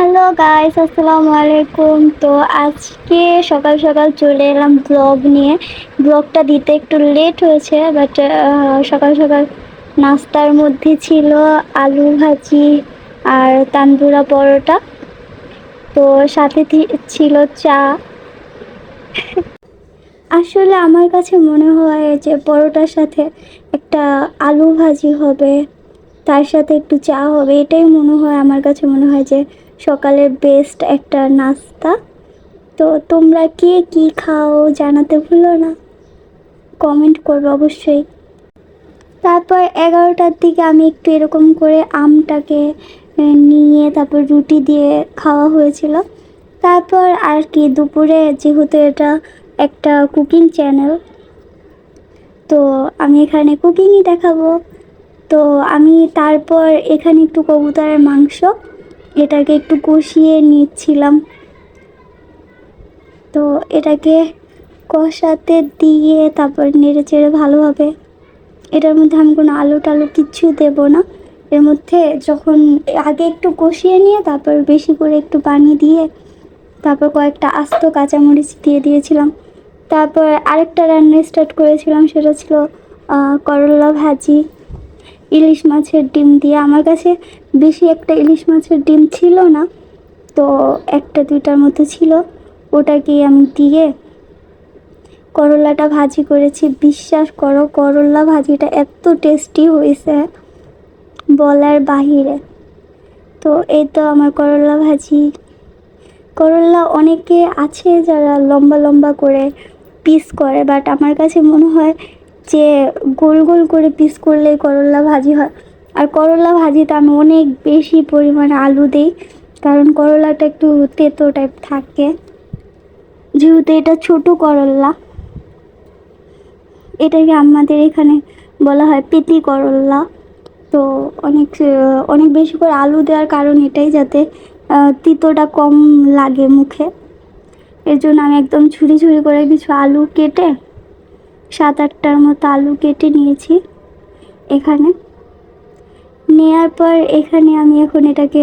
Hello guys আসসালামু আলাইকুম। তো আজকে সকাল সকাল চলে এলাম ব্লগ নিয়ে। ব্লগটা দিতে একটু লেট হয়েছে বাট সকাল সকাল নাস্তার মধ্যে ছিল আলু ভাজি আর তান্দুরা পরোটা। তো সাথে ছিল চা। আসলে আমার কাছে মনে হয় যে পরোটার সাথে একটা আলু ভাজি হবে, তার সাথে একটু চা হবে, এটাই মনে হয়, আমার কাছে মনে হয় যে সকালের বেস্ট একটা নাস্তা। তো তোমরা কে কি খাও জানাতে ভুলো না। কমেন্ট করবে অবশ্যই। তারপর এগারোটার দিকে আমি একটু এরকম করে আমটাকে নিয়ে তারপর রুটি দিয়ে খাওয়া হয়েছিল। তারপর আর কি দুপুরে যেহেতু এটা একটা কুকিং চ্যানেল তো আমি এখানে কুকিংই দেখাবো। তো আমি তারপর এখানে একটু কবুতরের মাংস এটাকে একটু কষিয়ে নিচ্ছিলাম। তো এটাকে কষাতে দিয়ে তারপর নেড়ে চেড়ে ভালোভাবে এটার মধ্যে আমি কোনো আলু টালু কিচ্ছু দেব না। এর মধ্যে যখন আগে একটু কষিয়ে নিয়ে তারপর বেশি করে একটু পানি দিয়ে তারপর কয়েকটা আস্ত কাঁচামরিচ দিয়ে দিয়েছিলাম। তারপর আরেকটা রান্না স্টার্ট করেছিলাম সেটা ছিল করলা ভাজি, ইলিশ মাছের ডিম দিয়ে। আমার কাছে বেশি একটা ইলিশ মাছের ডিম ছিল না, তো একটা দুইটার মতো ছিল। ওটাকে আমি দিয়ে করলাটা ভাজি করেছি। বিশ্বাস করো, করলা ভাজিটা এত টেস্টি হয়েছে বলার বাহিরে। তো এই তো আমার করলা ভাজি। করলা অনেকে আছে যারা লম্বা লম্বা করে পিস করে বাট আমার কাছে মনে হয় যে গোল গোল করে পিস করলেই করলা ভাজি হয়। আর করলা ভাজিতে আমি অনেক বেশি পরিমাণে আলু দিই, কারণ করলাটা একটু তেতো টাইপ থাকে। যেহেতু এটা ছোট করলা, এটাকে আমাদের এখানে বলা হয় পেতি করলা। তো অনেক অনেক বেশি করে আলু দেওয়ার কারণ এটাই যাতে তিতোটা কম লাগে মুখে। এর জন্য আমি একদম ছুরি ছুরি করে কিছু আলু কেটে, সাত আটটার মতো আলু কেটে নিয়েছি এখানে। নেওয়ার পর এখানে আমি এখন এটাকে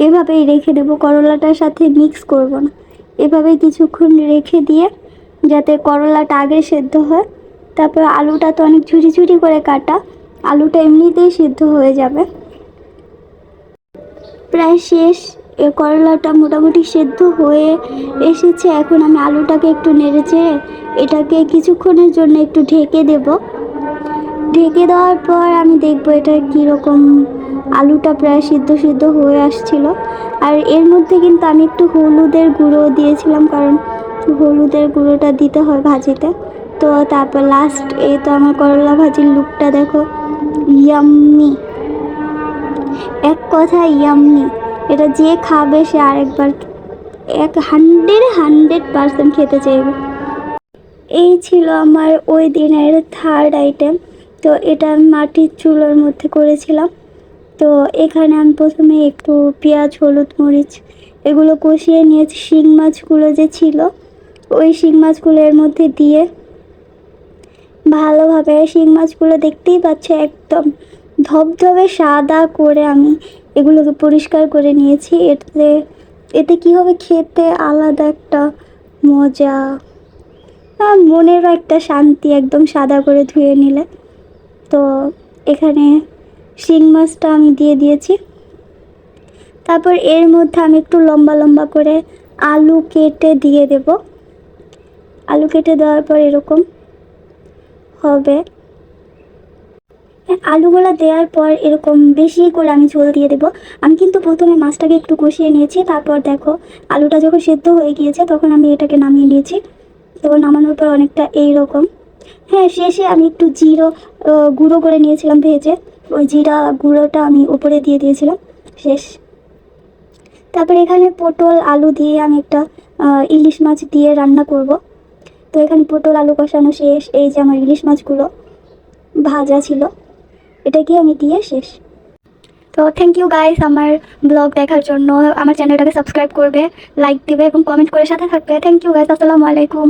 এভাবেই রেখে দেবো। করলাটার সাথে মিক্স করব না। এভাবে কিছুক্ষণ রেখে দিয়ে যাতে করলাটা আগে সেদ্ধ হয়। তারপর আলুটা তো অনেক ঝুড়ি ঝুড়ি করে কাটা। আলুটা এমনিতেই সিদ্ধ হয়ে যাবে। প্রায় শেষ। এ করলাটা মোটামুটি সেদ্ধ হয়ে এসেছে। এখন আমি আলুটাকে একটু নেড়েচে এটাকে কিছুক্ষণের জন্য একটু ঢেকে দেব। ঢেকে দেওয়ার পর আমি দেখব এটা কীরকম আলুটা প্রায় সিদ্ধ সিদ্ধ হয়ে আসছিল। আর এর মধ্যে কিন্তু আমি একটু হলুদের গুঁড়ো দিয়েছিলাম, কারণ হলুদের গুঁড়োটা দিতে হয় ভাজিতে। তো তারপর লাস্ট এই তো আমার করলা ভাজির লুকটা দেখো ইয়াম্মি এক কথা ইয়াম্মি এটা যে খাবে সে আরেকবার, এক হান্ড্রেড হান্ড্রেড পার্সেন্ট খেতে চাইবে। এই ছিল আমার ওই দিনের থার্ড আইটেম তো এটা আমি মাটির চুলোর মধ্যে করেছিলাম। তো এখানে আমি প্রথমে একটু পেঁয়াজ, হলুদ, মরিচ এগুলো কষিয়ে নিয়েছি। শিং মাছগুলো যে ছিল, ওই শিং মাছগুলো এর মধ্যে দিয়ে ভালোভাবে শিং মাছগুলো দেখতেই পাচ্ছে একদম ধবধবে সাদা করে আমি এগুলোকে পরিষ্কার করে নিয়েছি। এতে এতে কী হবে খেতে আলাদা একটা মজা। মনেরও একটা শান্তি একদম সাদা করে ধুয়ে নিলে। তো এখানে শিং মাছটা আমি দিয়ে দিয়েছি। তারপর এর মধ্যে আমি একটু লম্বা লম্বা করে আলু কেটে দিয়ে দেব। আলু কেটে দেওয়ার পর এরকম হবে। আলুগুলো দেওয়ার পর এরকম বেশি করে আমি ঝোল দিয়ে দেবো। আমি কিন্তু প্রথমে মাছটাকে একটু কষিয়ে নিয়েছি, তারপর দেখো আলুটা যখন সেদ্ধ হয়ে গিয়েছে তখন আমি এটাকে নামিয়ে নিয়েছি। তো নামানোর পর অনেকটা এইরকম। হ্যাঁ শেষে আমি একটু জিরো গুঁড়ো করে নিয়েছিলাম ভেজে। ওই জিরা গুঁড়োটা আমি উপরে দিয়ে দিয়েছিলাম। শেষ। তারপর এখানে পটল, আলু দিয়ে আমি একটা ইলিশ মাছ দিয়ে রান্না করব। তো এখানে পটল, আলু কষানো শেষ। এই যে আমার ইলিশ মাছগুলো ভাজা ছিল এটাকে আমি দিয়ে শেষ। তো থ্যাংক ইউ গাইস আমার ব্লগ দেখার জন্য। আমার চ্যানেলটাকে সাবস্ক্রাইব করবে লাইক দিবে এবং কমেন্ট করে সাথে থাকবে। থ্যাংক ইউ গাইস আসসালামু আলাইকুম।